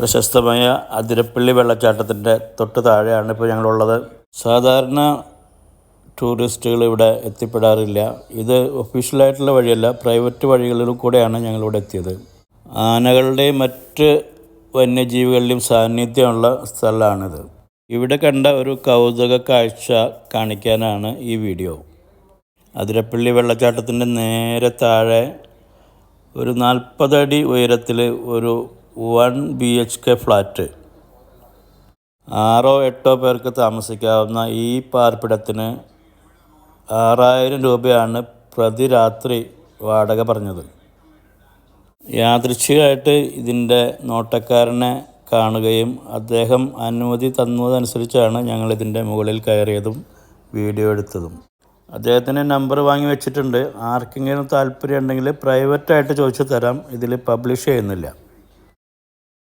പ്രശസ്തമായ അതിരപ്പള്ളി വെള്ളച്ചാട്ടത്തിന്റെ തൊട്ട് താഴെയാണ് ഇപ്പോൾ ഞങ്ങളുള്ളത്. സാധാരണ ടൂറിസ്റ്റുകൾ ഇവിടെ എത്തിപ്പെടാറില്ല. ഇത് ഒഫീഷ്യലായിട്ടുള്ള വഴിയല്ല പ്രൈവറ്റ് വഴികളിലും കൂടെയാണ് ഞങ്ങളിവിടെ എത്തിയത്. ആനകളുടെയും മറ്റ് വന്യജീവികളുടെയും സാന്നിധ്യമുള്ള സ്ഥലമാണിത്. ഇവിടെ കണ്ട ഒരു കൗതുക കാഴ്ച കാണിക്കാനാണ് ഈ വീഡിയോ. അതിരപ്പള്ളി വെള്ളച്ചാട്ടത്തിന്റെ നേരെ താഴെ ഒരു നാൽപ്പതടി ഉയരത്തിൽ ഒരു one B H K flat. ആറോ എട്ടോ പേർക്ക് താമസിക്കാവുന്ന ഈ പാർപ്പിടത്തിന് ആറായിരം രൂപയാണ് പ്രതി രാത്രി വാടക പറഞ്ഞത്. യാദൃച്ഛികമായിട്ട് ഇതിന്റെ നോട്ടക്കാരനെ കാണുകയും അദ്ദേഹം അനുമതി തന്നതനുസരിച്ചാണ് ഞങ്ങളിതിന്റെ മുകളിൽ കയറിയതും വീഡിയോ എടുത്തതും. അദ്ദേഹത്തിന്റെ നമ്പർ വാങ്ങി വെച്ചിട്ടുണ്ട്. ആർക്കെങ്കിലും താല്പര്യം ഉണ്ടെങ്കിൽ പ്രൈവറ്റായിട്ട് ചോദിച്ചു തരാം. ഇതിൽ പബ്ലിഷ് ചെയ്യുന്നില്ല.